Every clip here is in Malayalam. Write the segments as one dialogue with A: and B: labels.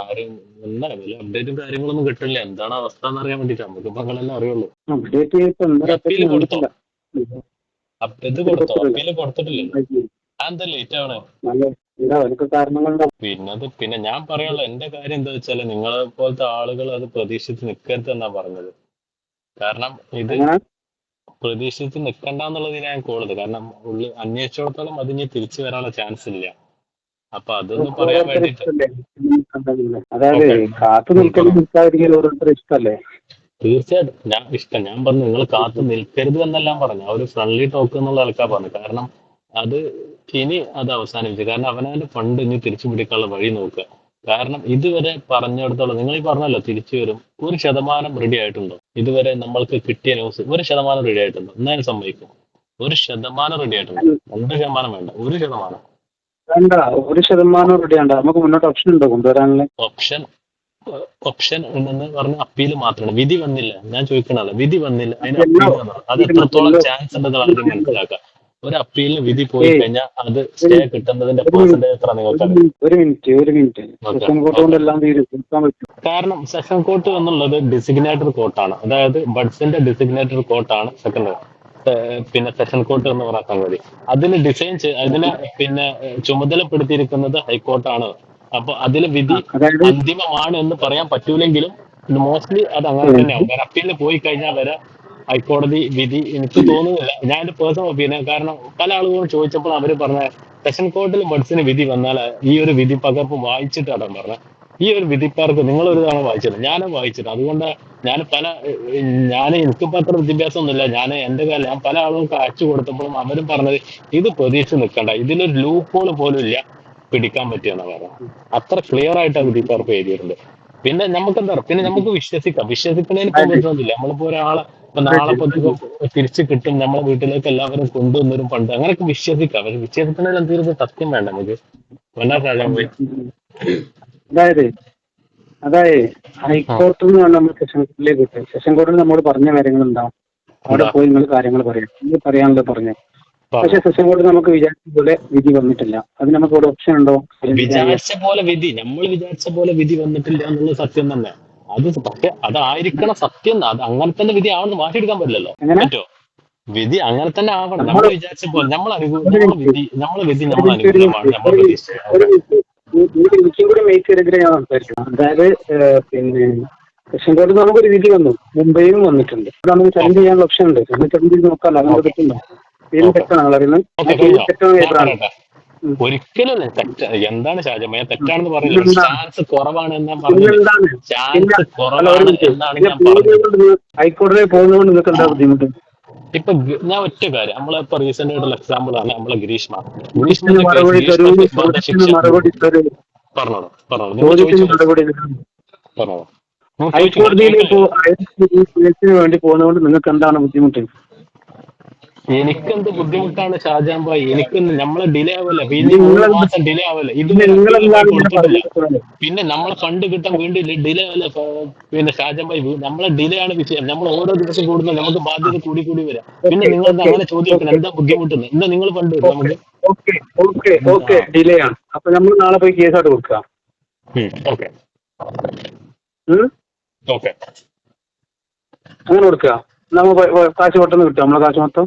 A: ആരും വല്ല അപ്ഡേറ്റും കാര്യങ്ങളൊന്നും കിട്ടില്ല എന്താണ് അവസ്ഥ എന്ന് അറിയാൻ വേണ്ടിട്ട് നമുക്ക് ഇപ്പൊ അറിയുള്ളൂ.
B: അപ്ഡേറ്റ് ചെയ്തിട്ട് എന്താ
A: അപ്പീൽ കൊടുത്തോ? കൊടുത്തിട്ടില്ലല്ലോ. എന്താ ലേറ്റ് ആവണേ?
B: നല്ല എന്താ അവർക്ക് കാരണങ്ങളുണ്ടാവും
A: പിന്നെ അത് പിന്നെ ഞാൻ പറയാനുള്ള എന്റെ കാര്യം എന്താ വെച്ചാൽ നിങ്ങളെ പോലത്തെ ആളുകൾ അത് പ്രതീക്ഷിച്ച് നിൽക്കരുത് എന്നാ പറഞ്ഞത്. കാരണം ഇത്
B: അങ്ങനെ
A: പ്രതീക്ഷിച്ച് നിൽക്കണ്ടെന്നുള്ളത് ഞാൻ കൂടുതൽ കാരണം ഉള്ളിൽ അന്വേഷിച്ചിടത്തോളം അത് ഇനി തിരിച്ചു വരാനുള്ള ചാൻസ് ഇല്ല. അപ്പൊ അതൊന്നും പറയാൻ വേണ്ടിട്ട്.
B: അതായത്. കാത്തു നിൽക്കലും നിൽക്കാതിരിക്കലും ഓരോരുത്തരുടെ ഇഷ്ടല്ലേ?
A: തീർച്ചയായിട്ടും. ഞാൻ ഇഷ്ടം. ഞാൻ പറഞ്ഞു നിങ്ങൾ കാത്തു നിൽക്കരുത് എന്നെല്ലാം പറഞ്ഞു. ആ ഒരു ഫ്രണ്ട്ലി ടോക്ക് എന്നുള്ള ആൾക്കാർ പറഞ്ഞു കാരണം അത് ഇനി അത് അവസാനിച്ചു കാരണം അവനവന്റെ ഫണ്ട് ഇനി തിരിച്ചു പിടിക്കാനുള്ള വഴി നോക്കുക. കാരണം ഇതുവരെ പറഞ്ഞിടത്തോളം നിങ്ങൾ ഈ പറഞ്ഞല്ലോ തിരിച്ചു വരും. ഒരു ശതമാനം റെഡി ആയിട്ടുണ്ടോ? ഇതുവരെ നമ്മൾക്ക് കിട്ടിയ ന്യൂസ് ഒരു ശതമാനം റെഡി ആയിട്ടുണ്ടോ? എന്നാലും സമ്മതിക്കും. ഒരു ശതമാനം റെഡി ആയിട്ടുണ്ടോ? രണ്ട് ശതമാനം വേണ്ട. ഒരു ശതമാനം.
B: വേണ്ട ഒരു ശതമാനം റെഡി ആണ്ട നമുക്ക് മുന്നോട്ട് ഓപ്ഷൻ ഉണ്ടോ കൊണ്ടുവരാനുള്ള?
A: ഓപ്ഷൻ ഓപ്ഷൻ എന്ന് പറഞ്ഞ അപ്പീൽ മാത്രമാണ്. വിധി വന്നില്ല. ഞാൻ ചോദിക്കണല്ല വിധി വന്നില്ല. അതിന് അപ്പീൽ അത് എത്രത്തോളം ചാൻസ് ഉണ്ടെന്ന് മനസ്സിലാക്കുക. ഒരു അപ്പീലിന് വിധി പോയി കഴിഞ്ഞാൽ അത് സ്റ്റേ കിട്ടുന്നതിന്റെ പെർസെന്റേജ് എത്ര നിങ്ങൾക്ക്
B: ഒരു മിനിറ്റ്. ഒരു മിനിറ്റ്. സെഷൻ കോർട്ട് കൊണ്ട് എല്ലാം തീരുമാനിക്കാൻ പറ്റും.
A: കാരണം സെഷൻ കോർട്ട് എന്നുള്ളത് ഡെസിഗ്നേറ്റഡ് കോർട്ടാണ് അതായത് ബഡ്സിന്റെ ഡെസിഗ്നേറ്റഡ് കോർട്ടാണ് സെക്കൻഡ് പിന്നെ സെഷൻ കോർട്ട് എന്ന് പറയുന്ന സംഗതി. അതിന് ഡിസൈൻ അതിനെ പിന്നെ ചുമതലപ്പെടുത്തിയിരിക്കുന്നത് ഹൈക്കോർട്ടാണ്. അപ്പൊ അതിൽ വിധി അന്തിമമാണ് എന്ന് പറയാൻ പറ്റൂലെങ്കിലും മോസ്റ്റ്ലി അത് അങ്ങനെ തന്നെയാവും കാരണം അപ്പീലിന് പോയി കഴിഞ്ഞാൽ വരെ ഹൈക്കോടതി വിധി എനിക്ക് തോന്നുന്നില്ല. ഞാൻ എന്റെ പേഴ്സണൽ ഒപ്പീനിയൻ കാരണം പല ആളുകളും ചോദിച്ചപ്പോൾ അവർ പറഞ്ഞ സെഷൻ കോർട്ടിൽ ബഡ്സിന് വിധി വന്നാൽ ഈ ഒരു വിധി പകർപ്പ് വായിച്ചിട്ടാണ് പറഞ്ഞത്. ഈ ഒരു വിധിപ്പാർക്ക് നിങ്ങൾ ഒരു തവണ വായിച്ചില്ല ഞാനും വായിച്ചില്ല അതുകൊണ്ട് ഞാൻ പല ഞാൻ എനിക്കിപ്പോ അത്ര വിദ്യാഭ്യാസം ഒന്നുമില്ല ഞാൻ എന്റെ കാര്യം ഞാൻ പല ആളുകൾക്ക് അയച്ചു കൊടുത്തപ്പോഴും അവരും പറഞ്ഞത് ഇത് പ്രതീക്ഷ നിൽക്കണ്ട. ഇതിലൊരു ലൂപ്പ് ഹോൾ പോലും ഇല്ല പിടിക്കാൻ പറ്റിയെന്ന് പറഞ്ഞു അത്ര ക്ലിയർ ആയിട്ട് ആ വിധിപ്പാർക്ക് എഴുതിയിട്ടുണ്ട്. പിന്നെ നമുക്ക് എന്താ പിന്നെ നമുക്ക് വിശ്വസിക്കാം. വിശ്വസിക്കുന്നതിന് പറ്റുന്നില്ല നമ്മളിപ്പോ ഒരാളെ ഇപ്പൊ നാളെ തിരിച്ചു കിട്ടും. നമ്മളെ വീട്ടിലേക്ക് എല്ലാവരും കൊണ്ടുവന്നൊരു പണ്ട്. അങ്ങനെയൊക്കെ വിശ്വസിക്കാം. പക്ഷെ വിശ്വസിക്കുന്നതിൽ എന്തെങ്കിലും സത്യം വേണ്ട നമുക്ക്. പോയി
B: അതായത് അതായത് ഹൈക്കോർട്ടിൽ നിന്നാണ് നമ്മൾ സെഷൻ കോർട്ടിലേക്ക് കിട്ടുക. സെഷൻ കോർട്ടിൽ നമ്മൾ പറഞ്ഞ കാര്യങ്ങൾ ഉണ്ടാവും. അവിടെ പോയി നിങ്ങൾ കാര്യങ്ങൾ പറയാം. നിങ്ങൾ പറയാനുള്ളത് പറഞ്ഞു. പക്ഷെ സെഷൻ കോർട്ടിൽ നമുക്ക് വിചാരിച്ച പോലെ വിധി വന്നിട്ടില്ല. അത് നമുക്ക് ഇവിടെ ഓപ്ഷൻ ഉണ്ടോ
A: വിചാരിച്ച പോലെ വിധി. നമ്മൾ വിചാരിച്ച പോലെ വിധി വന്നിട്ടില്ല എന്നുള്ളത് സത്യം തന്നെ. അത് പക്ഷെ അതായിരിക്കണം സത്യം. അത് അങ്ങനെ തന്നെ വിധി ആവണമെന്ന് മാറ്റിയെടുക്കാൻ പറ്റില്ലല്ലോ? പറ്റോ? വിധി അങ്ങനെ തന്നെ ആവണം. നമ്മൾ വിചാരിച്ച പോലെ. നമ്മൾ നമ്മളെ വിധി നമ്മളെ വിധി നമ്മൾ അനുകൂലമാണ് നമ്മൾ പ്രതീക്ഷിച്ചത്
B: എനിക്കും കൂടി ചെയ്തെങ്കിൽ ഞാൻ സംസാരിക്കണം അതായത് പിന്നെ നമുക്ക് നമുക്കൊരു വിധി വന്നു. മുംബൈയിലും വന്നിട്ടുണ്ട്. അത് നമുക്ക് ചലഞ്ച് ചെയ്യാനുള്ള ഓപ്ഷൻ ഉണ്ട്. നമ്മൾ ചലഞ്ച് ചെയ്ത് നോക്കാമല്ലോ അങ്ങനെ തെറ്റുണ്ടോ പേരും അറിയുന്നത് തെറ്റാണ്. ഏതാണ്
A: ഒരിക്കലും എന്താണ് ഷാജമയ തെറ്റാണെന്ന് പറയുന്നത് ചാൻസ് കുറവാണ് ഞാൻ
B: പറഞ്ഞു.
A: ചാൻസ് കുറവാണ് എന്നാണ് ഞാൻ പറഞ്ഞത്.
B: ഹൈക്കോടതിയിൽ പോകുന്നതുകൊണ്ട് നിങ്ങൾക്ക് എന്താ ബുദ്ധിമുട്ട്?
A: ഇപ്പൊ ഞാൻ ഒറ്റ കാര്യം. നമ്മളിപ്പോ റീസെന്റ് ആയിട്ടുള്ള എക്സാമ്പിൾ ആണ് നമ്മളെ ഗ്രീഷ്മ.
B: ഗ്രീഷ്മ
A: പറഞ്ഞോളൂ പറഞ്ഞോളൂ.
B: ഹൈക്കോടതിയിൽ
A: ഞാൻ
B: ഇപ്പോ വേണ്ടി പോകുന്നതുകൊണ്ട് നിങ്ങൾക്ക് എന്താണ് ബുദ്ധിമുട്ട്?
A: എനിക്കെന്ത് ബുദ്ധിമുട്ടാണ് ഷാജാൻ ഭായ്? എനിക്ക് നമ്മളെ ഡിലേ ആവല്ലേ പിന്നെ മൂന്ന് മാസം ഡിലേ ആവല്ലേ ഇത്
B: പിന്നെ നിങ്ങളെന്താണ്
A: കൊടുത്തിട്ടില്ല. പിന്നെ നമ്മളെ ഫണ്ട് കിട്ടാൻ വേണ്ടി ഡിലേ ആവല്ലേ ഫ- പിന്നെ ഷാജാൻ ഭായ് വീ- നമ്മളെ ഡിലേ ആണ് വിഷയം. നമ്മൾ ഓരോ ദിവസം കൂടുന്ന നമുക്ക് ബാധ്യത കൂടി കൂടി വരാം. പിന്നെ നിങ്ങൾ അങ്ങനെ ചോദ്യം എന്താ ബുദ്ധിമുട്ടുന്നത് എന്താ നിങ്ങൾ ഫണ്ട് കിട്ടും നമുക്ക്.
B: ഓക്കെ ഓക്കെ ഓക്കെ ഡിലേ ആണ്. അപ്പൊ നമ്മൾ നാളെ പോയി കേസ് കേസായിട്ട് കൊടുക്കാം.
A: ഓക്കെ
B: ഉം?
A: ഓക്കെ
B: അങ്ങനെ കൊടുക്കുക നമ്മൾ കാശ് പെട്ടെന്ന് കിട്ടും. നമ്മളെ കാശ് മൊത്തം?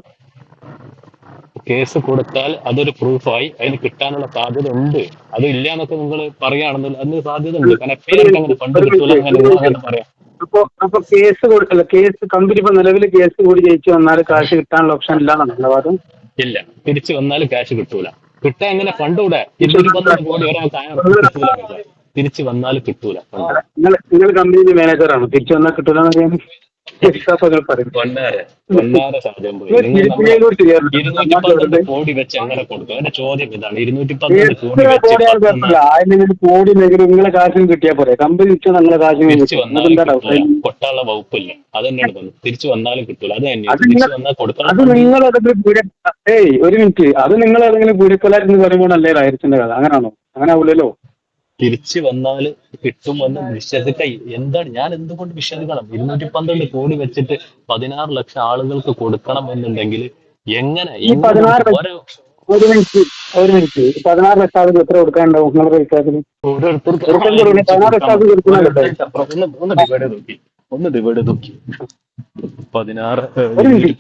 A: കേസ് കൊടുത്താൽ അതൊരു പ്രൂഫായി അതിന് കിട്ടാനുള്ള സാധ്യത ഉണ്ട് അത് ഇല്ല എന്നൊക്കെ നിങ്ങൾ പറയുകയാണെന്നില്ല അതിന് സാധ്യത ഉണ്ട് കാരണം എപ്പോഴും അങ്ങനെ ഫണ്ട് കിട്ടൂല അങ്ങനെ പറയാം.
B: അപ്പൊ അപ്പൊ കേസ് കൊടുക്കല്ല കേസ് കമ്പനി ഇപ്പൊ നിലവിൽ കേസ് കൂടി ജയിച്ചു വന്നാൽ കാശ് കിട്ടാനുള്ള ഓപ്ഷൻ ഇല്ലാന്നാണ് വാദം?
A: ഇല്ല. തിരിച്ചു വന്നാൽ കാശ് കിട്ടൂല. കിട്ടാൻ എങ്ങനെ ഫണ്ട് കൂടെ പന്ത്രണ്ട് കോടി ഒരാൾക്ക് തിരിച്ചു വന്നാൽ കിട്ടൂല
B: നിങ്ങൾ നിങ്ങൾ കമ്പനിയുടെ മാനേജറാണ് തിരിച്ചു വന്നാൽ കിട്ടൂലെന്ന് അറിയാൻ
A: കോടി വെച്ച് എങ്ങനെ കൊടുക്കും? എന്റെ ചോദ്യം ഇതാണ്. ഇരുന്നൂറ്റി പന്ത്രണ്ട് കോടി വെച്ച്
B: കോടി നിങ്ങളെ കാശും കിട്ടിയാ പോരെ. കമ്പനി നിങ്ങളെ കാശും
A: തിരിച്ചു വന്നാലും കൊട്ടാനുള്ള വകുപ്പില്ല? അത് തന്നെയാണ് തോന്നുന്നത്. തിരിച്ചു വന്നാലും കിട്ടില്ല അത് തന്നെ
B: അത്
A: തിരിച്ചു
B: നിങ്ങൾ-
A: വന്നാൽ കൊടുക്കണം
B: അത് നിങ്ങൾ ഏതെങ്കിലും പൂര ഏയ് ഒരു മിനിറ്റ്. അത് നിങ്ങൾ ഏതെങ്കിലും പൂരക്കൊലാരെന്ന് പറയുമ്പോൾ അല്ലേ ആയിരത്തിന്റെ കഥ. അങ്ങനാണോ? അങ്ങനെ
A: തിരിച്ചു വന്നാൽ കിട്ടുമെന്ന് വിശ്വസിക്ക എന്താണ്? ഞാൻ എന്തുകൊണ്ട് വിശ്വസിക്കണം ഇരുന്നൂറ്റി പന്ത്രണ്ട് കോടി വെച്ചിട്ട് പതിനാറ് ലക്ഷം ആളുകൾക്ക് കൊടുക്കണം എന്നുണ്ടെങ്കിൽ എങ്ങനെ?
B: ഈ ഒരു മിനിറ്റ് ഒരു മിനിറ്റ്. പതിനാറ് ലക്ഷം ആളുകൾ എത്ര കൊടുക്കാനുണ്ടാവും നിങ്ങളുടെ
A: ഓരോരുത്തർക്ക്
B: കൊടുക്കുന്നുണ്ടല്ലോ.
A: ഒന്ന് ഡിവൈഡ് നോക്കി. പതിനാറ്.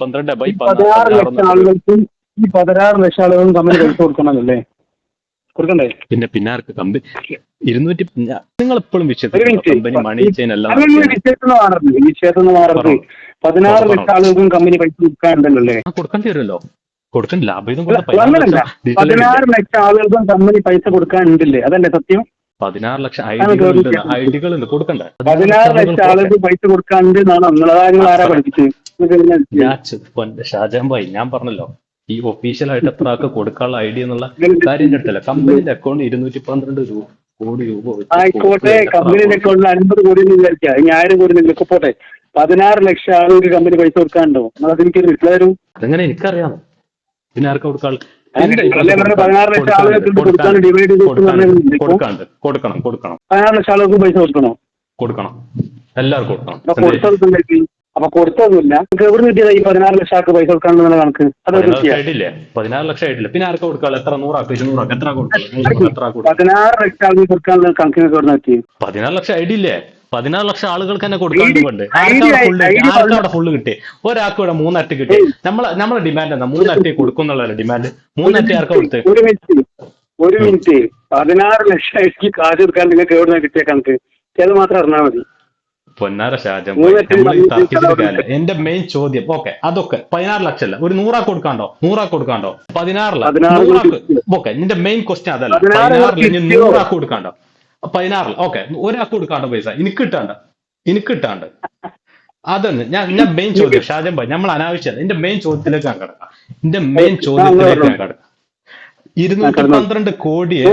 A: പന്ത്രണ്ട് ബൈ
B: ഈ പതിനാറ് ലക്ഷം ആളുകൾക്കും ഈ പതിനാറ് ലക്ഷം ആളുകൾക്കും തമ്മിൽ പൈസ കൊടുക്കണമല്ലേ കൊടുക്കണ്ടേ?
A: പിന്നെ പിന്നെ ആർക്ക് കമ്പനി ഇരുന്നൂറ്റി നിങ്ങൾ എപ്പോഴും കമ്പനി മണി ചെയിൻ
B: മാറരുത് മാറരുത് പതിനാറ് ലക്ഷം ആളുകൾക്കും കമ്പനി പൈസ കൊടുക്കാനുണ്ടല്ലോ അല്ലേ?
A: കൊടുക്കേണ്ടി വരുമല്ലോ. കൊടുക്കാൻ ലാഭം പതിനാറ്
B: അങ്ങനല്ല.
A: ലക്ഷം
B: പതിനാറ് ലക്ഷം ആളുകൾക്കും കമ്പനി പൈസ കൊടുക്കാനുണ്ടല്ലേ? അതല്ലേ സത്യം?
A: പതിനാറ് ലക്ഷം
B: ഐഡികൾ.
A: ഐഡികളുണ്ട്. കൊടുക്കണ്ടേ.
B: പതിനാറ് ലക്ഷം ആളുകൾക്ക് പൈസ കൊടുക്കാനുണ്ട് എന്നാണ് നിങ്ങളെ കാര്യങ്ങൾ ആരാ പഠിപ്പിച്ചത്?
A: ഷാജാൻ ഭായി ഞാൻ പറഞ്ഞല്ലോ. ഈ ഒഫീഷ്യൽ ആയിട്ട് എത്ര ആൾക്ക് കൊടുക്കാനുള്ള ഐഡിയ എന്നുള്ള കാര്യം എടുത്തല്ല കമ്പനിന്റെ അക്കൗണ്ട് ഇരുന്നൂറ്റി പന്ത്രണ്ട് രൂപ കോടി രൂപ
B: ആയിക്കോട്ടെ
A: കമ്പനിന്റെ
B: കമ്പനിയുടെ അക്കൗണ്ടിൽ അൻപത് കോടി എന്ന് വിചാരിക്കുക. ഇനി ആയിരം കോടി നിങ്ങൾക്ക് പോട്ടെ. പതിനാറ് ലക്ഷം ഒരു കമ്പനി പൈസ കൊടുക്കാനുണ്ടോ നമ്മൾ അതെനിക്ക് റിപ്ലൈ തരും
A: അതെങ്ങനെ എനിക്കറിയാം പിന്നെ ആർക്ക്
B: പതിനാറ് ലക്ഷം ആളുകൾക്ക് കൊടുക്കാൻ ചെയ്ത്?
A: കൊടുക്കാണ്ട് കൊടുക്കണം കൊടുക്കണം.
B: പതിനാറ് ലക്ഷം ആളുകൾക്ക് പൈസ കൊടുക്കണോ?
A: കൊടുക്കണം. എല്ലാവർക്കും കൊടുക്കണം.
B: അപ്പൊ കൊടുത്തതുമില്ല നിങ്ങൾക്ക് എവിടെ കിട്ടിയതാ ഈ പതിനാറ് ലക്ഷം ആൾക്ക് പൈസ കൊടുക്കാനുള്ള കണക്ക്?
A: പതിനാറ് ലക്ഷം ആയിട്ടില്ലേ? പതിനാറ് ലക്ഷം ആയിട്ടില്ല? പിന്നെ ആർക്കാ കൊടുക്കാനുള്ള എത്ര? നൂറാക്കും? ഇരുന്നൂറാക്കും? എത്ര കൊടുക്കണം കൊടുക്കും?
B: പതിനാറ് ലക്ഷം ആൾക്ക് കൊടുക്കാനുള്ള കണക്കിനൊക്കെ എവിടെ നോക്കി
A: പതിനാറ് ലക്ഷം ഐഡിയില്ലേ? പതിനാറ് ലക്ഷം ആളുകൾക്ക് തന്നെ കൊടുക്കാണ്ട് ഫുള്ള് കിട്ടി ഒരാൾക്ക് ഇവിടെ മൂന്നറ്റ് കിട്ടി നമ്മളെ നമ്മളെ ഡിമാൻഡ് എന്താ? മൂന്നറ്റ് കൊടുക്കുന്നുള്ളതല്ലേ ഡിമാൻഡ് മൂന്നറ്റ് ആർക്കാ കൊടുത്ത്?
B: ഒരു മിനിറ്റ്. ഒരു മിനിറ്റ്. പതിനാറ് ലക്ഷം ആയിട്ട് കാശ് കൊടുക്കാൻ നിങ്ങൾക്ക് എവിടെ നിന്ന് കിട്ടിയ കണക്ക്? അത് മാത്രം അറിഞ്ഞാൽ മതി.
A: പൊന്നാര ഷാജം എന്റെ മെയിൻ ചോദ്യം ഓക്കെ അതൊക്കെ പതിനാറ് ലക്ഷം അല്ല. ഒരു നൂറാ കൊടുക്കാണ്ടോ? നൂറാ കൊടുക്കാണ്ടോ? പതിനാറില
B: പതിനാറ്
A: നൂറാക്ക്? ഓക്കെ നിന്റെ മെയിൻ ക്വസ്റ്റ്യൻ അതല്ല.
B: പതിനാറ് നൂറാ?
A: നൂറാക്ക് കൊടുക്കാണ്ടോ? പതിനാറിൽ ഓക്കെ ഒരാൾക്ക് കൊടുക്കാണ്ടോ പൈസ? എനിക്ക് കിട്ടാണ്ട്. എനിക്ക് കിട്ടാണ്ട്. അതൊന്ന് ഞാൻ ഞാൻ മെയിൻ ചോദ്യം. ഷാജം ഭായ് നമ്മൾ അനാവശ്യം എന്റെ മെയിൻ ചോദ്യത്തിലേക്ക് ഞാൻ കിടക്കാം. എന്റെ മെയിൻ ചോദ്യത്തിലേക്ക് ഞാൻ കിടക്കാം. ഇരുന്നൂറ്റി പന്ത്രണ്ട് കോടിയെ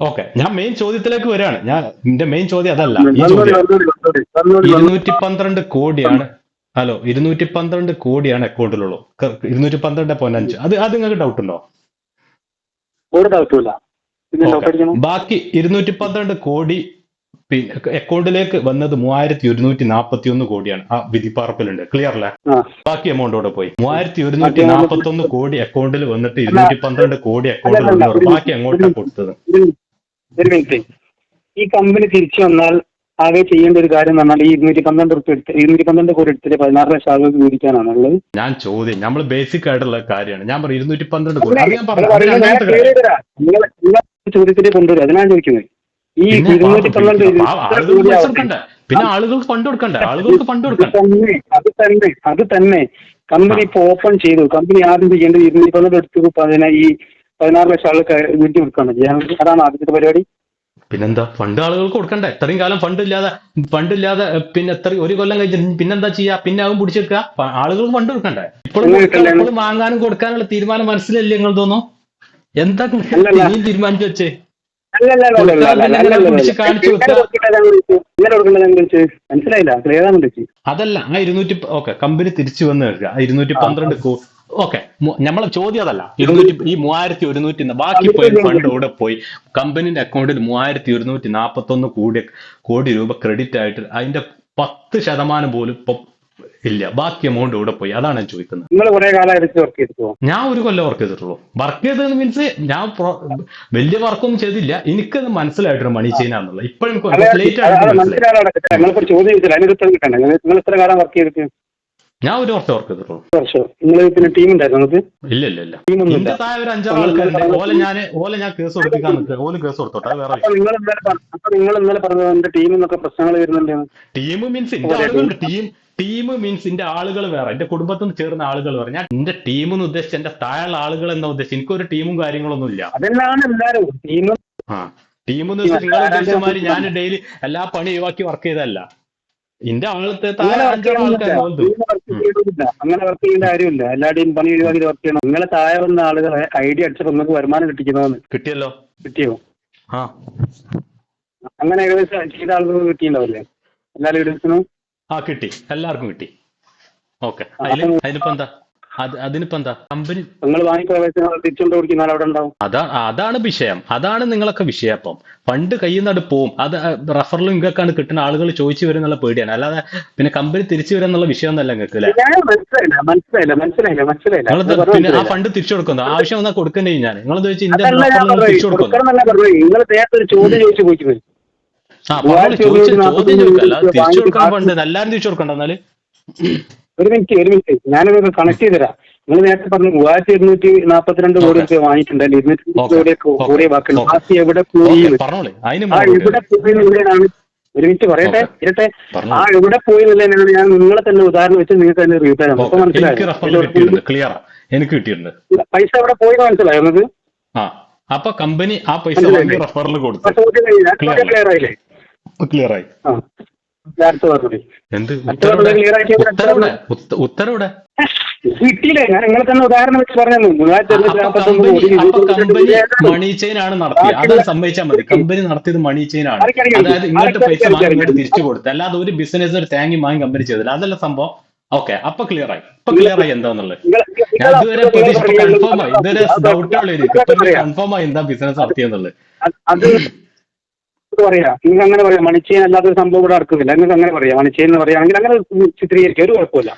A: ഓക്കെ ഞാൻ മെയിൻ ചോദ്യത്തിലേക്ക് വരികയാണ്. ഞാൻ എന്റെ മെയിൻ ചോദ്യം അതല്ല. ഈ ചോദ്യം ഇരുന്നൂറ്റി പന്ത്രണ്ട് കോടിയാണ്. ഹലോ ഇരുന്നൂറ്റി പന്ത്രണ്ട് കോടിയാണ് അക്കൗണ്ടിലുള്ളൂ ഇരുന്നൂറ്റി പന്ത്രണ്ട് പോയിന്റ് അഞ്ച്. അത് അത് നിങ്ങൾക്ക് ഡൗട്ട് ഉണ്ടോ?
B: ഒരു.
A: ബാക്കി ഇരുന്നൂറ്റി പന്ത്രണ്ട് കോടി പിന്നെ അക്കൗണ്ടിലേക്ക് വന്നത് മൂവായിരത്തി ഒരുന്നൂറ്റി നാപ്പത്തി ഒന്ന് കോടിയാണ്. ആ വിധിപ്പാർപ്പിലുണ്ട് ക്ലിയർ അല്ലേ? ബാക്കി എമൗണ്ട് അവിടെ പോയി. മൂവായിരത്തി ഒരുന്നൂറ്റി നാപ്പത്തി ഒന്ന് കോടി അക്കൗണ്ടിൽ വന്നിട്ട് ഇരുന്നൂറ്റി പന്ത്രണ്ട് കോടി അക്കൗണ്ടിൽ ബാക്കി അങ്ങോട്ടാണ് കൊടുത്തത്.
B: ഒരു മിനിറ്റ് ഈ കമ്പനി തിരിച്ചു വന്നാൽ ആകെ ചെയ്യേണ്ട ഒരു കാര്യം എന്ന് പറഞ്ഞാൽ ഈ ഇരുന്നൂറ്റി പന്ത്രണ്ട് റുപ്യ എടുത്ത് ഇരുന്നൂറ്റി പന്ത്രണ്ട് കോടി എടുത്തിട്ട് പതിനാറ് ലക്ഷം ആളുകൾക്ക് മേടിക്കാനാണ് ഉള്ളത്
A: ഞാൻ ചോദ്യം നമ്മൾ ബേസിക് ആയിട്ടുള്ള കാര്യമാണ്. ഞാൻ പറഞ്ഞു ഇരുന്നൂറ്റി പന്ത്രണ്ട് കോടി. അത് ഞാൻ പറഞ്ഞു. കാര്യം
B: ചോദ്യത്തിലേക്ക് കൊണ്ടുവരും അതിനാണ് ചോദിക്കുന്നത്. ഈ
A: പിന്നെ
B: ഇരുന്നൂറ്റി പന്ത്രണ്ട്
A: ആ, ആളുകൾക്ക് പൈസ കൊടുക്കണ്ടേ? പിന്നെ ആളുകൾക്ക് ഫണ്ട് കൊടുക്കണ്ട? ആളുകൾക്ക് ഫണ്ട്
B: അത്
A: കൊടുക്കണ്ടേ?
B: തന്നെ അത് തന്നെ അത് തന്നെ. കമ്പനി ഇപ്പൊ ഓപ്പൺ ചെയ്തു. കമ്പനി ആദ്യം ചെയ്യേണ്ടത് ഇരുന്നൂറ്റി പന്ത്രണ്ട് എടുത്തു. പതിനാ ഈ പതിനാറ് ലക്ഷം ആളുകൾ വീട്ടിൽ കൊടുക്കുകയാണ് ചെയ്യാൻ അതാണ് ആദ്യത്തെ പരിപാടി.
A: പിന്നെന്താ? ഫണ്ട് ആളുകൾക്ക് കൊടുക്കണ്ടേ? ഇത്രയും കാലം ഫണ്ട് ഇല്ലാതെ ഫണ്ട് ഇല്ലാതെ പിന്നെ എത്ര ഒരു കൊല്ലം കഴിഞ്ഞിട്ട് പിന്നെന്താ ചെയ്യാ? പിന്നെ അവൻ പിടിച്ചെടുക്കുക ആളുകൾക്ക് ഫണ്ട് കൊടുക്കണ്ടേ? ഇപ്പോഴും വാങ്ങാനും കൊടുക്കാനുള്ള തീരുമാനം മനസ്സിലല്ലേ നിങ്ങൾ തോന്നുന്നു? എന്താ. നീ തീരുമാനിച്ചു വെച്ചേ?
B: മനസ്സിലായില്ല?
A: അതല്ല ആ ഇരുന്നൂറ്റി ഓക്കെ കമ്പനി തിരിച്ചു വന്ന് കേൾക്കുക. ആ ഇരുന്നൂറ്റി പന്ത്രണ്ട് ഓക്കെ. നമ്മൾ ചോദ്യം അതല്ല. ഇരുന്നൂറ്റി ഈ മൂവായിരത്തി ഒരുന്നൂറ്റി ബാക്കി പോയി ഫണ്ട് കൂടെ പോയി. കമ്പനിന്റെ അക്കൗണ്ടിൽ മൂവായിരത്തി ഒരുന്നൂറ്റി നാൽപ്പത്തി ഒന്ന് കോടി കോടി രൂപ ക്രെഡിറ്റ് ആയിട്ട് അതിന്റെ പത്ത് ശതമാനം പോലും ഇപ്പൊ ഇല്ല. ബാക്കി എമൗണ്ട് ഇവിടെ പോയി. അതാണ് ഞാൻ ചോദിക്കുന്നത്.
B: നിങ്ങൾ കുറെ കാലമായിട്ട് വർക്ക് ചെയ്തിട്ടുള്ളൂ.
A: ഞാൻ ഒരു കൊല്ലം വർക്ക് ചെയ്തിട്ടുള്ളൂ. വർക്ക് ചെയ്തത് മീൻസ് ഞാൻ വലിയ വർക്കൊന്നും ചെയ്തില്ല. എനിക്ക് മനസ്സിലായിട്ടുണ്ട് മണി ചെയ്യാന്നുള്ളത് ഇപ്പോഴും ലേറ്റ് ആയിട്ട് മനസ്സിലായി.
B: ചോദ്യം നിങ്ങൾ ഇത്ര കാലം വർക്ക് ചെയ്തിട്ട്?
A: ഞാൻ ഒരു വർഷം. വർക്ക് ചെയ്തിട്ടുള്ളൂ ഇല്ല ഇല്ല ഇല്ല എന്റെ താഴെ ഒരു അഞ്ചാറ് ആൾക്കാരുണ്ട്. ഓലെ ഞാൻ ഓലെ ഞാൻ കേസ് കൊടുപ്പിക്കാൻ നിൽക്കുക ഓൽ കേസ് കൊടുത്തോട്ടെ. അത് വേറെ
B: നിങ്ങൾ ഇന്നലെ പറഞ്ഞത് എന്റെ പ്രശ്നങ്ങൾ വരുന്നുണ്ട്
A: ടീം മീൻസ് എന്റെ ആളുകളുണ്ട്. ടീം ടീം മീൻസ് എന്റെ ആളുകൾ വേറെ. എന്റെ കുടുംബത്തിൽ നിന്ന് ചേർന്ന ആളുകൾ വേറെ. ഞാൻ എന്റെ ടീം എന്ന് ഉദ്ദേശിച്ച എന്റെ താഴെയുള്ള ആളുകൾ എന്നാ ഉദ്ദേശിച്ചത്? എനിക്കൊരു ടീമും കാര്യങ്ങളൊന്നും ഇല്ല.
B: അതെല്ലാം എല്ലാരും. ടീം
A: ആ. ടീം എന്ന് വെച്ചാൽ ഉദ്ദേശിച്ച മാതിരി ഞാൻ ഡെയിലി എല്ലാ പണി ഒഴിവാക്കി വർക്ക് ചെയ്തതല്ല. എന്റെ ആളത്തെ താഴെ
B: അങ്ങനെ വർക്ക്
A: അഞ്ചാറ്
B: അങ്ങനെ ചെയ്യേണ്ട കാര്യമില്ല. എല്ലാവരുടെയും പണി ഒഴിവാക്കി വർക്ക് ചെയ്യണം. നിങ്ങളെ താഴെ വന്ന ആളുകളെ ഐഡിയ അടിച്ചപ്പോ നിങ്ങൾക്ക് വരുമാനം കിട്ടിക്കുന്നതാണ്.
A: കിട്ടിയല്ലോ?
B: കിട്ടിയോ?
A: ആ.
B: അങ്ങനെ ഏകദേശം ചെയ്ത ആളുകൾ കിട്ടിയിട്ടുണ്ടാവില്ലേ? എല്ലാ ലീഡേഴ്സിനും
A: ആ കിട്ടി. എല്ലാവർക്കും കിട്ടി. ഓക്കെ. അതിൽ അതിലിപ്പോ എന്താ? അതിനിപ്പോ എന്താ? കമ്പനി
B: നിങ്ങൾ നിങ്ങൾ അവിടെ ഉണ്ടാവും.
A: അതാ അതാണ് വിഷയം. അതാണ് നിങ്ങളൊക്കെ വിഷയം അപ്പം. ഫണ്ട് കയ്യിൽ നിന്ന് പോവും. അത് റഫറലും ഇങ്ങൊക്കെയാണ് കിട്ടുന്ന ആളുകൾ ചോദിച്ചു വരും എന്നുള്ള പേടിയാണ്. അല്ലാതെ പിന്നെ കമ്പനി തിരിച്ചു വരും എന്നുള്ള വിഷയം ഒന്നല്ല നിങ്ങൾക്ക് നിങ്ങൾ പിന്നെ ആ. ഫണ്ട് തിരിച്ചു കൊടുക്കുന്നു ആവശ്യം വന്നാൽ കൊടുക്കണ്ടേ ഞാൻ. നിങ്ങൾ ചോദിച്ചു? ഇന്ത്യ തിരിച്ചു കൊടുക്കുന്നു
B: ചോദിച്ചു
A: ആ
B: മൂവായിരത്തി
A: ചോദ്യം ചോദിക്കല്ല. തിരിച്ചു
B: കൊടുക്കാൻ
A: ഫണ്ട് എല്ലാവരും തിരിച്ചു കൊടുക്കണ്ട എന്നാൽ?
B: ഒരു മിനിറ്റ് ഒരു മിനിറ്റ് ഞാനത് കണക്ട് ചെയ്ത് തരാം നിങ്ങൾ നേരത്തെ പറഞ്ഞു മൂവായിരത്തി ഇരുന്നൂറ്റി നാൽപ്പത്തിരണ്ട് കോടി. രൂപ വാങ്ങിയിട്ടുണ്ടല്ലോ ഇരുന്നൂറ്റി. കോടി. കൂടിയ
A: ബാക്കി
B: ബാക്കി എവിടെ പോയി? ആ എവിടെ പോയി എന്നുള്ളതാണ് ഒരു മിനിറ്റ് പറയട്ടെ? ഇരട്ടെ? ആ എവിടെ പോയി എന്നുള്ളതിനാണ് ഞാൻ നിങ്ങളെ തന്നെ ഉദാഹരണം വെച്ച് നിങ്ങൾക്ക് തന്നെ റീപ്ലൈ അപ്പൊ മനസ്സിലായോ?
A: എനിക്ക് കിട്ടിയിട്ടുണ്ട്.
B: പൈസ എവിടെ പോയി മനസ്സിലായോ നിങ്ങൾക്ക്?
A: ആ. അപ്പൊ കമ്പനി ആ പൈസ റെഫറൽ കൊടുത്തു.
B: ക്ലിയർ
A: ആയി. എന്ത്? ഉത്തരവിടെ?
B: കിട്ടിയില്ലേ. ഞാൻ നിങ്ങളെ തന്നെ ഉദാഹരണം വെച്ച് പറഞ്ഞു
A: മണി ചെയിൻ ആണ് നടത്തിയത്. അത് സംഭവിച്ചാൽ മതി. കമ്പനി നടത്തിയത് മണി ചെയിൻ ആണ്. അതായത് ഇങ്ങോട്ട് പൈസ ഇങ്ങോട്ട് തിരിച്ചു കൊടുത്തു. അല്ലാതെ ഒരു ബിസിനസ് ഒരു തേങ്ങി വാങ്ങി കമ്പനി ചെയ്തില്ല. അതല്ല സംഭവം. ഓക്കെ അപ്പൊ ക്ലിയർ ആയി. ഇപ്പൊ ക്ലിയർ ആയി എന്താന്നുള്ളത്. ഞാൻ ഇതുവരെ പ്രതീക്ഷ കൺഫേം ആയി. ഇതുവരെ എനിക്ക് കൺഫേം ആയി എന്താ ബിസിനസ് നടത്തിയെന്നുള്ളത്.
B: പറയാ. നിങ്ങൾക്ക് അങ്ങനെ പറയാം. മണിച്ചേൻ അല്ലാത്ത ഒരു സംഭവം ഇവിടെ നടക്കുന്നില്ല. നിങ്ങൾക്ക് അങ്ങനെ പറയാം. മണിച്ചേൻ എന്ന് പറയുകയാണെങ്കിൽ അങ്ങനെ ചിത്രീകരിക്കുക ഒരു കുഴപ്പമില്ല.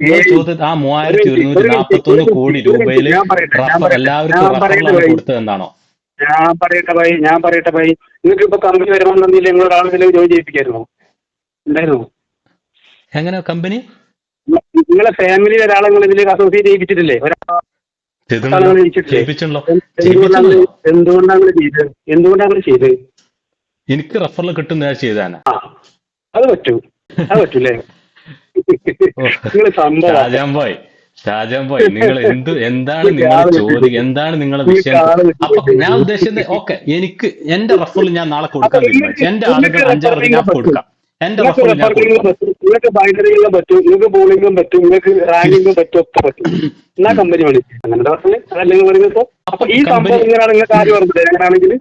A: നിങ്ങൾ ചോദിച്ചത് ആ മൂവായിരത്തി ഒരുന്നൂറ്റി നാൽപ്പത്തി ഒന്ന് കോടി രൂപയിൽ റഫർ എല്ലാവർക്കും റഫറലാണ് കൊടുത്തത് എന്നാണോ
B: ഞാൻ പറയട്ടെ ഭായി ഞാൻ പറയട്ടെ ഭായി നിങ്ങൾക്ക് ഇപ്പൊ കമ്പനി വരുമാനം തന്നില്ല? നിങ്ങൾ ഒരാളെ ജോലി ചെയ്യിപ്പിക്കായിരുന്നോ. ഉണ്ടായിരുന്നു.
A: എങ്ങനെ കമ്പനി?
B: നിങ്ങളെ ഫാമിലിയിൽ ഒരാളെ നിങ്ങൾ ഇതിലേക്ക് അസോസിയേറ്റ് ചെയ്യിപ്പിച്ചിട്ടില്ലേ?
A: ചെയ്യിപ്പിച്ചല്ലോ
B: എന്തുകൊണ്ടാണ് എന്തുകൊണ്ടാണ്
A: എനിക്ക് റഫറൽ കിട്ടുന്ന
B: ആ അത് പറ്റൂ. അത് പറ്റൂലേ?
A: ഷാജാൻ ബോയ് ഷാജാൻ ബോയ് നിങ്ങൾ എന്ത് എന്താണ് നിങ്ങൾ ചോദ്യം എന്താണ് നിങ്ങളുടെ വിഷയം? അപ്പൊ ഞാൻ ഉദ്ദേശിച്ചത് ഓക്കെ എനിക്ക് എന്റെ റഫറൽ ഞാൻ നാളെ കൊടുക്കാൻ തീരുമാനിച്ചു. എന്റെ ആളുകൾ അഞ്ചാറ് ഞാൻ കൊടുക്കാം. എന്റെ
B: നിങ്ങൾക്ക്
A: കൊടുക്കാം
B: പറ്റും നിങ്ങൾക്ക് ബോളിംഗും പറ്റും നിങ്ങൾക്ക് റാങ്കിങ്ങും പറ്റും ഒക്കെ പറ്റും. എന്നാ കമ്പനി വിളിച്ചു അങ്ങനെ പറഞ്ഞത് അതല്ലെങ്കിൽ പറയുന്നത്? അപ്പൊ ഈ സംഭവം ഇങ്ങനെയാണ് നിങ്ങൾക്ക് ആര് പറഞ്ഞത് എങ്ങനെയാണെങ്കിൽ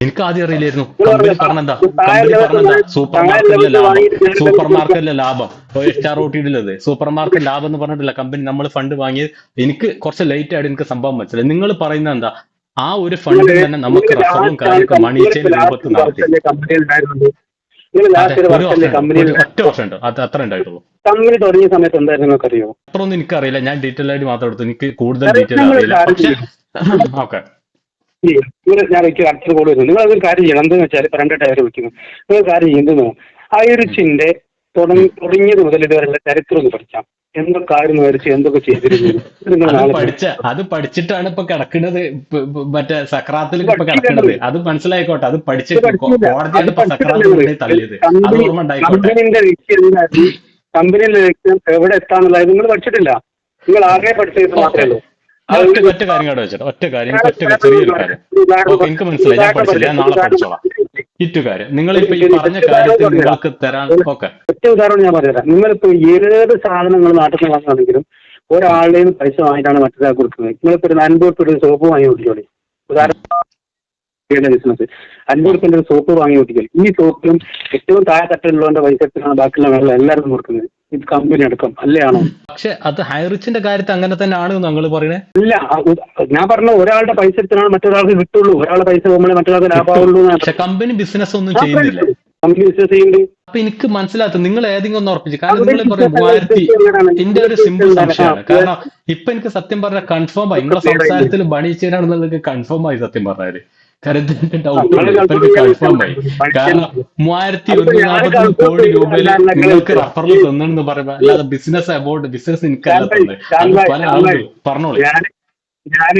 A: എനിക്ക് ആദ്യം അറിയില്ലായിരുന്നു. കമ്പനി
B: പറഞ്ഞ-
A: പറഞ്ഞെന്താ കമ്പനി പറഞ്ഞെന്താ സൂപ്പർ മാർക്കറ്റിലെ ലാഭം. സൂപ്പർ മാർക്കറ്റിലെ ലാഭം. സ്റ്റാർ ഓട്ടിയിട്ടില്ലത് സൂപ്പർ മാർക്കറ്റ് ലാഭം എന്ന് പറഞ്ഞിട്ടില്ല കമ്പനി നമ്മൾ ഫണ്ട് വാങ്ങിയത്. എനിക്ക് കുറച്ച് ലേറ്റ് ആയിട്ട് എനിക്ക് സംഭവം മനസ്സിലായി. നിങ്ങൾ പറയുന്നത് എന്താ? ആ ഒരു ഫണ്ടിൽ തന്നെ നമുക്ക് റഫറും കാര്യമൊക്കെ മണി ചെയിൻ രൂപത്തിൽ നടത്തി.
B: നിങ്ങൾ ലാസ്റ്റ് ഒരു വർഷമല്ലേ
A: വർഷം
B: കമ്പനി
A: ഒറ്റ വർഷം ഉണ്ട് അത് അത്ര ഉണ്ടായിട്ടുള്ളൂ.
B: കമ്പനി തുടങ്ങിയ സമയത്ത് എന്തായിരുന്നു നിങ്ങൾക്ക് അറിയോ
A: അത്രയൊന്നും എനിക്കറിയില്ല. ഞാൻ ഡീറ്റെയിൽ ആയിട്ട് മാത്രം എടുത്തു. എനിക്ക് കൂടുതൽ ഡീറ്റെയിൽ അറിയില്ല. പക്ഷെ. ഓക്കെ.
B: ഞാൻ എനിക്ക് അടുത്ത കോൾ വരുന്നു നിങ്ങൾ അതൊരു കാര്യം ചെയ്യണം. എന്താണെന്ന് വെച്ചാൽ ഇപ്പൊ രണ്ട് ടയർ വെക്കുന്നു നിങ്ങൾ കാര്യം ചെയ്യുന്നു ഐറിച്ചിന്റെ തുടങ്ങി തുടങ്ങിയത് മുതൽ ഇതുവരെയുള്ള ചരിത്രം ഒന്ന് പഠിക്കാം എന്തൊക്കെ മരിച്ചു എന്തൊക്കെ ചെയ്തിരുന്നു? നിങ്ങൾ
A: അത്
B: നാളെ
A: പഠിച്ച അത് പഠിച്ചിട്ടാണ് ഇപ്പൊ കിടക്കുന്നത് മറ്റേ സക്രാത്തിൽ ഇപ്പൊ കിടക്കുന്നത് അത് മനസ്സിലായിക്കോട്ടെ അത് പഠിച്ചിട്ട്
B: പഠിച്ചില്ല.
A: കോടതിയാണ്
B: അത്
A: ഇപ്പൊ സക്രാത്തിൽ
B: പഠിച്ചില്ല.
A: കൊണ്ടുപോയി തള്ളിയത്. അത്
B: കമ്പനി-
A: ഓർമ്മ ഉണ്ടായിക്കോട്ടെ.
B: കമ്പനിന്റെ ലക്ഷ്യം എന്തായിരുന്നു? കമ്പനിയുടെ ലക്ഷ്യം എവിടെ എത്താന്നുള്ളത് നിങ്ങൾ പഠിച്ചിട്ടില്ല. നിങ്ങൾ ആകെ പഠിച്ചത് മാത്രമേ ഉള്ളൂ.
A: ഒറ്റ ഒറ്റ കാര്യം കേട്ടോ ചേട്ടാ ഒറ്റ കാര്യം ഒറ്റ ചെറിയൊരു കാര്യം. ഓക്കെ എനിക്ക് മനസ്സിലായി. ഞാൻ പഠിച്ചില്ല. ഞാൻ നാളെ പഠിച്ചോളാം. ഈ പറഞ്ഞ കാര്യത്തിൽ നിങ്ങൾക്ക് തരാൻ
B: ഒറ്റ ഉദാഹരണം ഞാൻ പറഞ്ഞുതരാം. നിങ്ങളിപ്പോ ഏത് സാധനങ്ങൾ നാട്ടിൽ നിന്ന് വാങ്ങുകയാണെങ്കിലും ഒരാളുടെയും പൈസ വാങ്ങിയിട്ടാണ് മറ്റൊരാൾ കൊടുക്കുന്നത്. നിങ്ങളിപ്പോ ഒരു അൻപത് ഉറുപ്പിക ഒരു സോപ്പ് വാങ്ങി ഓടിക്കോളി. ഉദാഹരണം ബിസിനസ് അൻപത് ഉറുപ്പിന്റെ ഒരു സോപ്പ് വാങ്ങി ഓടിക്കോളി. ഈ സോപ്പിലും ഏറ്റവും താഴെ തട്ടിലുള്ളവന്റെ പൈസ ബാക്കിയുള്ള വെള്ളം എല്ലാവർക്കും കൊടുക്കുന്നത്. ഇത് കമ്പനി എടുക്കും. അല്ലയാണോ?
A: പക്ഷെ അത് ഹൈറിച്ചിന്റെ കാര്യത്തിൽ അങ്ങനെ തന്നെയാണ് ആണ് പറയുന്നത് പറയണേ.
B: ഇല്ല ഞാൻ പറഞ്ഞ ഒരാളുടെ പൈസ മറ്റൊരാൾക്ക് കിട്ടുള്ളൂ. ഒരാളുടെ പൈസ പോകുമ്പോഴേ മറ്റൊരാൾക്ക് ലാഭമുള്ളൂ
A: പക്ഷെ കമ്പനി ബിസിനസ് ഒന്നും ചെയ്യുന്നില്ല.
B: കമ്പനി ബിസിനസ് ചെയ്യുന്നുണ്ട്.
A: അപ്പൊ എനിക്ക് മനസ്സിലാത്ത നിങ്ങൾ ഏതെങ്കിലും ഒന്ന് ഉറപ്പിച്ചു. കാരണം നിങ്ങൾ പറയും മൂവായിരത്തി എന്റെ ഒരു സിമ്പിൾ സംശയമാണ്. കാരണം ഇപ്പൊ എനിക്ക് സത്യം പറഞ്ഞ കൺഫേം ആയി നിങ്ങളെ സംസാരത്തിൽ ബണി ചെയ്യാനാണെന്നുള്ളത് കൺഫേം ആയി സത്യം പറഞ്ഞാൽ. കാരണം ഇതിന്റെ ഡൗട്ട് കൺഫേം ആയി. കാരണം മൂവായിരത്തി ഒരുന്നൂറ്റി നാൽപ്പത്തി കോടി രൂപയിൽ നിങ്ങൾക്ക് റഫറൽ തന്നെന്ന് പറയുമ്പോ അല്ലാതെ ബിസിനസ് അബൌട്ട് ബിസിനസ് എനിക്കല്ല തന്നെ അത് പല ആളുകൾ പറഞ്ഞോളൂ.
B: ഞാൻ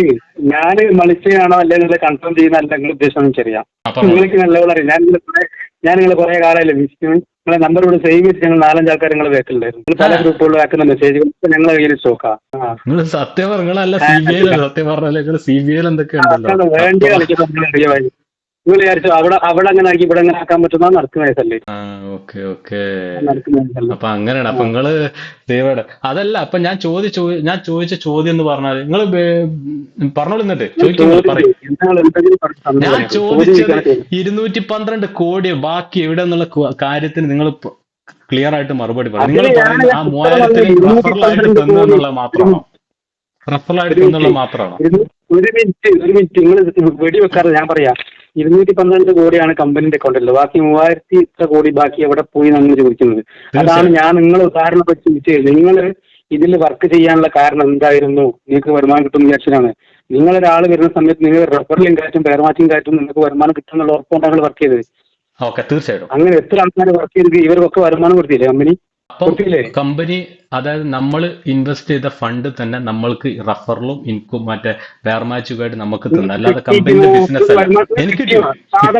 B: ഞാൻ മണിച്ചയാണോ അല്ലെങ്കിൽ കൺഫേം ചെയ്യുന്ന അല്ല നിങ്ങൾ ഉദ്ദേശം എനിക്കറിയാം. നിങ്ങൾക്ക് നല്ലപോലെ അറിയാം. ഞാൻ നിങ്ങളെ കുറെ ഞാൻ നിങ്ങളെ കുറെ കാലമല്ലേ വിളിച്ചു നിങ്ങളെ നമ്പർ ഇവിടെ സേവ് ചെയ്ത് ഞങ്ങൾ നാലഞ്ച് ആൾക്കാർ നിങ്ങൾ വേക്കുണ്ടായിരുന്നു നിങ്ങൾ പല. ഗ്രൂപ്പുകളിൽ ആക്കുന്ന മെസ്സേജുകൾ ഞങ്ങൾ കയ്യിൽ സ്റ്റോക്കാം
A: നിങ്ങൾ സത്യം പറഞ്ഞാൽ സത്യം പറഞ്ഞാൽ സി ബി ഐ എന്തൊക്കെ ഉണ്ടല്ലോ
B: വേണ്ടി കളിക്കുന്ന നിങ്ങൾ വിചാരിച്ചു അവിടെ അവിടെ അങ്ങനെ ആക്കി ഇവിടെ അങ്ങനെ ആക്കാൻ പറ്റുന്ന നടക്കുന്ന കേസല്ലേ
A: ഓക്കെ ഓക്കെ. അപ്പൊ അങ്ങനെയാണ്. അപ്പൊ നിങ്ങൾ ദൈവയുടെ അതല്ല അപ്പൊ ഞാൻ ചോദിച്ചു ഞാൻ ചോദിച്ച ചോദ്യം എന്ന് പറഞ്ഞാൽ നിങ്ങൾ പറഞ്ഞോളൂ എന്നിട്ട്.
B: പറഞ്ഞ്
A: ഞാൻ. ചോദിച്ചത് ഇരുന്നൂറ്റി പന്ത്രണ്ട് കോടി ബാക്കി എവിടെ എന്നുള്ള കാര്യത്തിന് നിങ്ങൾ ക്ലിയർ ആയിട്ട് മറുപടി പറയും. നിങ്ങൾ പറയുന്നത് ആ മൂവായിരത്തിന് റഫറലായിട്ട് തന്നു എന്നുള്ള മാത്രമാണോ? റഫറലായിട്ട് തന്നുള്ള മാത്രമാണോ?
B: ഒരു ഒരു മിനിറ്റ് ഒരു മിനിറ്റ്. നിങ്ങൾ വെടിവെക്കാറ് ഞാൻ പറയാം. ഇരുന്നൂറ്റി പന്ത്രണ്ട് കോടിയാണ് കമ്പനിന്റെ അക്കൗണ്ടിൽ ബാക്കി മൂവായിരത്തി ഇത്ര കോടി ബാക്കി എവിടെ പോയി നമ്മൾ ചോദിക്കുന്നത്. അതാണ് ഞാൻ നിങ്ങൾ ഉദാഹരണം വെച്ച് ചോദിച്ചത്. നിങ്ങൾ ഇതിൽ വർക്ക് ചെയ്യാനുള്ള കാരണം എന്തായിരുന്നു? നിങ്ങൾക്ക് വരുമാനം കിട്ടുന്ന നിങ്ങൾ ഒരാൾ വരുന്ന സമയത്ത് നിങ്ങൾ റബ്ബറിലും കാറ്റും പേർമാറ്റും കാറ്റും നിങ്ങൾക്ക് വരുമാനം ഉറപ്പുകൊണ്ടാണ് നിങ്ങൾ വർക്ക് ചെയ്തത്.
A: തീർച്ചയായിട്ടും.
B: അങ്ങനെ എത്ര ആൾക്കാർ വർക്ക് ചെയ്ത് ഇവർക്കൊക്കെ വരുമാനം കൊടുത്തില്ലേ കമ്പനി?
A: അപ്പം കമ്പനി അതായത് നമ്മൾ ഇൻവെസ്റ്റ് ചെയ്ത ഫണ്ട് തന്നെ നമ്മൾക്ക് റഫറിലും ഇൻകും മറ്റേ വേർമാച്ചുമായിട്ട് നമുക്ക് തന്നെ. അല്ലാതെ കമ്പനിയുടെ ബിസിനസ് അല്ല. എനിക്ക്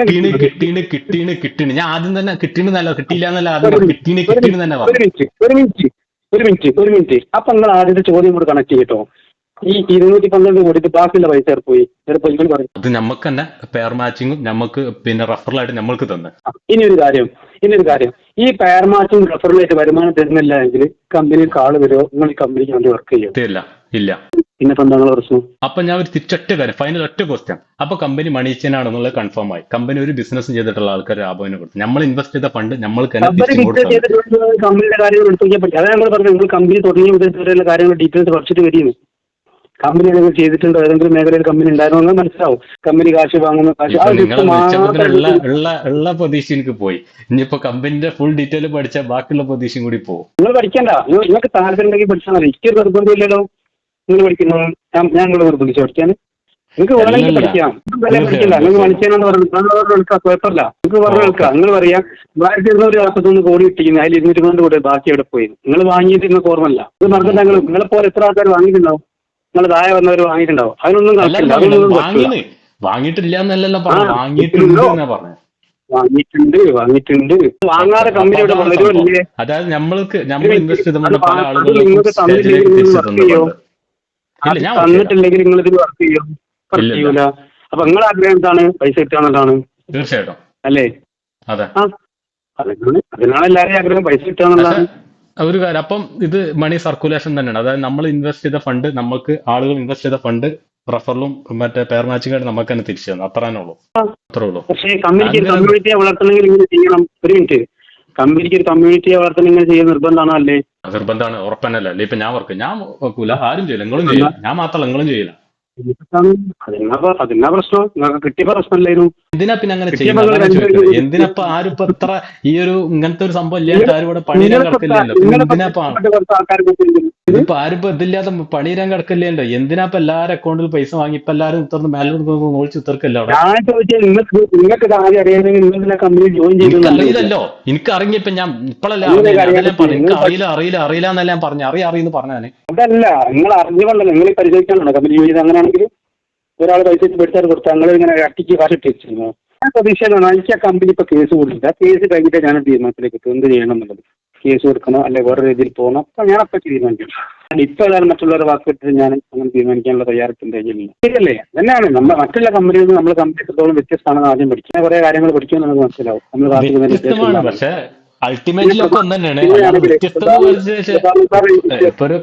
A: കിട്ടീണ് കിട്ടീണ് കിട്ടീണ് കിട്ടീണ് ഞാൻ ആദ്യം തന്നെ കിട്ടീന്നല്ല കിട്ടിയില്ല എന്നല്ല ആദ്യം
B: കിട്ടീണ്
A: കിട്ടീണ് തന്നെ പറഞ്ഞു
B: ഒരു മിനിറ്റ് ഒരു മിനിറ്റ് ഒരു മിനിറ്റ് അപ്പൊ നിങ്ങൾ ആദ്യത്തെ ചോദ്യം കൂടെ കണക്ട് ചെയ്യട്ടോ ഈ ഇരുന്നൂറ്റി പന്ത്രണ്ട് കോടിക്ക് ബാക്കിയുള്ള പൈസ പോയി. പോയി നിങ്ങൾ പറയും
A: അത് നമുക്ക് തന്നെ പെയർ മാച്ചിങ്ങും നമുക്ക് പിന്നെ റഫറലായിട്ട് നമ്മൾക്ക് തന്നെ.
B: ഇനിയൊരു ഇനി ഒരു കാര്യം. ഇനി ഒരു കാര്യം ഈ പെയർ മാച്ചും റഫറലായിട്ട് വരുമാനം തരുന്നില്ല എങ്കിൽ കമ്പനിയിൽ കാൾ വരുമോ നിങ്ങൾ ഈ കമ്പനിക്ക് വേണ്ടി വർക്ക് ചെയ്യും?
A: ഇല്ല ഇല്ല.
B: പിന്നെ എന്താണ് പ്രശ്നം?
A: അപ്പൊ ഞാൻ ഒരു തിരിച്ചൊറ്റ കാര്യം ഫൈനൽ ഒറ്റ ക്വസ്റ്റ്യൻ അപ്പൊ കമ്പനി മണിച്ചനാണെന്നുള്ളത് കൺഫേം ആയി. കമ്പനി ഒരു ബിസിനസ് ചെയ്തിട്ടുള്ള ആൾക്കാർ ലാഭവിനെ കൊടുത്തു. നമ്മൾ ഇൻവെസ്റ്റ് ചെയ്ത ഫണ്ട് നമ്മൾക്ക്
B: കമ്പനിയുടെ കാര്യങ്ങൾ എടുത്തു അതാണ് നമ്മൾ പറഞ്ഞത് നിങ്ങൾ കമ്പനി തുടങ്ങിയ മുതൽ കാര്യങ്ങൾ ഡീറ്റെയിൽസ് പഠിച്ചിട്ട് വരികയാണ്. കമ്പനി ഏതെങ്കിലും ചെയ്തിട്ടുണ്ടോ? ഏതെങ്കിലും മേഖലയിൽ കമ്പനി ഉണ്ടായിരുന്നോ എന്ന് മനസ്സിലാവും. കമ്പനി കാശ് വാങ്ങുന്ന കാശ് ആ ലിസ്റ്റ് മാത്രം
A: പ്രതീക്ഷ എനിക്ക് പോയി. ഇനിയിപ്പോ കമ്പനിന്റെ ഫുൾ ഡീറ്റെയിൽ പഠിച്ചാൽ ബാക്കിയുള്ള പ്രതീക്ഷയും കൂടി പോകും.
B: നിങ്ങൾ പഠിക്കണ്ട. നിങ്ങൾക്ക് താല്പര്യം ഉണ്ടെങ്കിൽ പഠിച്ചാൽ മതി. എനിക്ക് നിർബന്ധമില്ലല്ലോ. നിങ്ങൾ പഠിക്കുന്നു. ഞാൻ ഞാൻ നിങ്ങളെ നിർബന്ധിച്ചു പഠിക്കാൻ നിങ്ങൾക്ക് വേണമെങ്കിൽ പഠിക്കാം. പഠിക്കില്ല. നിങ്ങൾ. മണിച്ചേനെന്ന് പറഞ്ഞു നിങ്ങൾ കുഴപ്പമില്ല. നിങ്ങൾക്ക് പറഞ്ഞു കേൾക്കാം നിങ്ങൾ പറയാം ബാക്കി ഇരുന്നൂറ് നാൽപ്പത്തൊന്ന് കോടി ഇട്ടിരിക്കുന്നു അതിൽ ഇരുന്നൂറ്റി കൊണ്ട് കോടി ബാക്കി എവിടെ പോയി. നിങ്ങൾ വാങ്ങിയിട്ട് നിങ്ങൾക്ക് ഓർമ്മല്ല ഇത് മറന്നിട്ട് നിങ്ങൾ നിങ്ങളെ പോലെ എത്ര ആൾക്കാർ വാങ്ങിയിട്ടുണ്ടാവും? നിങ്ങൾ താഴെ വന്നവർ വാങ്ങിയിട്ടുണ്ടാവും. അതിനൊന്നും കണക്കില്ല. അതൊന്നും
A: വാങ്ങിയിട്ടില്ല എന്നല്ലല്ലോ പറഞ്ഞു
B: ആ,
A: വാങ്ങിയിട്ടുണ്ട്? എന്നാ
B: വാങ്ങിയിട്ടുണ്ട് വാങ്ങിയിട്ടുണ്ട്. വാങ്ങാതെ കമ്പനിയോട് വളരുമല്ലേ
A: അതായത് നമ്മൾക്ക് നമ്മൾ ഇൻവെസ്റ്റ് ചെയ്ത പല ഞാൻ
B: തന്നിട്ടില്ലെങ്കിൽ നിങ്ങൾ ഇതിൽ വർക്ക് ചെയ്യും? വർക്ക് ചെയ്യൂല. അപ്പൊ നിങ്ങളെ ആഗ്രഹം എന്താണ്? പൈസ കിട്ടാന്നുള്ളതാണ്
A: തീർച്ചയായിട്ടും.
B: അല്ലേ?
A: അതെ.
B: അതിനാണ് അതിനാണ് എല്ലാവരെയും ആഗ്രഹം പൈസ കിട്ടാന്നുള്ളതാണ്
A: ഒരു കാര്യം. അപ്പം ഇത് മണി സർക്കുലേഷൻ തന്നെയാണ്. അതായത് നമ്മൾ ഇൻവെസ്റ്റ് ചെയ്ത ഫണ്ട് നമുക്ക് ആളുകൾ ഇൻവെസ്റ്റ് ചെയ്ത ഫണ്ട് റഫറലും മറ്റേ പെയർ മാച്ചിങ് നമുക്ക് തന്നെ തിരിച്ചു തന്നു. അത്ര ഉള്ളൂ. അത്രേ ഉള്ളൂ.
B: പക്ഷേ കമ്പനിക്ക് ഒരു
A: അങ്ങനെ-
B: കമ്മ്യൂണിറ്റിയെ വളർത്തണമെങ്കിൽ ഇങ്ങനെ ചെയ്യണം. ഒരു മിനിറ്റ് കമ്പനിക്ക് ഒരു കമ്മ്യൂണിറ്റിയെ വളർത്തണമെങ്കിൽ ചെയ്യുന്ന നിർബന്ധമാണോ അല്ലേ?
A: നിർബന്ധമാണ്. ഉറപ്പന്നല്ലേ? ഇപ്പൊ ഞാൻ വർക്ക് ഞാൻ വെക്കൂല ആരും ചെയ്യില്ല. നിങ്ങളും ചെയ്യില്ല. ഞാൻ മാത്രമല്ല നിങ്ങളും ചെയ്യില്ല.
B: പ്രശ്നം. നിങ്ങൾക്ക് കിട്ടിയ പ്രശ്നമല്ലായിരുന്നു
A: എന്തിനാ പിന്നെ അങ്ങനെ ചെയ്യുന്നത്? എന്തിനപ്പ ആരും ഇപ്പൊ ഈ ഒരു ഇങ്ങനത്തെ ഒരു സംഭവം ഇല്ലാത്ത ആരും ഇവിടെ പണിയിരാൻ കിടക്കില്ലല്ലോ? ഇതിപ്പോ ആരും ഇപ്പൊ ഇതില്ലാത്ത പണിയിരാൻ കിടക്കില്ലല്ലോ. എന്തിനാപ്പ എല്ലാരും അക്കൗണ്ടിൽ പൈസ വാങ്ങി ഇപ്പൊ എല്ലാരും ഉത്തർന്ന് മേലോട്ട് നോളിച്ച് ഇത്തർക്കല്ലോ
B: ഞാൻ ചോദിച്ചത് നിങ്ങൾക്ക് നിങ്ങൾക്ക് ഇത് അറിയാമെങ്കിൽ നിങ്ങൾ കമ്പനി ജോയിൻ
A: എനിക്ക്
B: ചെയ്തു
A: അറിയില്ലല്ലോ എനിക്ക് അറിഞ്ഞപ്പോ ഞാൻ ഇപ്പോഴല്ലേ എനിക്ക് അറിയില്ല അറിയില്ല അറിയില്ല എന്നല്ല ഞാൻ പറഞ്ഞു അറിയാം അറിയുന്നു പറഞ്ഞാണ്
B: അതല്ല നിങ്ങൾ അറിഞ്ഞുകൊണ്ടല്ലോ നിങ്ങൾ പരിചയിക്കാനാണോ കമ്പനി ജോലി ചെയ്ത് അങ്ങനെയാണെങ്കിൽ ഒരാൾ പൈസ വെച്ച് പഠിച്ചാൽ കൊടുത്താൽ നിങ്ങൾ ഇങ്ങനെ അട്ടിക്ക് കാശ് ഇട്ടിരിക്കുന്നു ഞാൻ പ്രതീക്ഷയിലാണ് എനിക്ക് ആ കമ്പനി ഇപ്പൊ കേസ് കൊടുത്തില്ല കേസ് കഴിഞ്ഞിട്ട് ഞാൻ തീരുമാനത്തിലേക്ക് എത്തും എന്ത് ചെയ്യണം എന്നുള്ളത്. കേസ് കൊടുക്കണോ അല്ലെ വേറെ രീതിയിൽ പോകണോ. അപ്പൊ ഞാൻ അപ്പൊ തീരുമാനിക്കും ഇപ്പൊ ഏതായാലും മറ്റുള്ളവരെ വാക്കിട്ട് ഞാൻ അങ്ങനെ തീരുമാനിക്കാനുള്ള തയ്യാറെടുപ്പിന്റെ കയ്യിലില്ല ശരിയല്ലേ? തന്നെയാണ് നമ്മൾ മറ്റുള്ള കമ്പനിയിൽ നിന്ന് നമ്മൾ കമ്പനി എത്രത്തോളം വ്യത്യസ്തമാണെന്ന് ആദ്യം പഠിക്കുന്നത് കുറെ കാര്യങ്ങൾ പഠിക്കുമെന്ന് നമുക്ക് മനസ്സിലാവും. നമ്മൾ
A: അൾട്ടിമേറ്റ് അൾട്ടിമേറ്റ്ലി ഒക്കെ ഒന്ന് തന്നെയാണ് വ്യത്യസ്തത ഇപ്പൊ ഒരു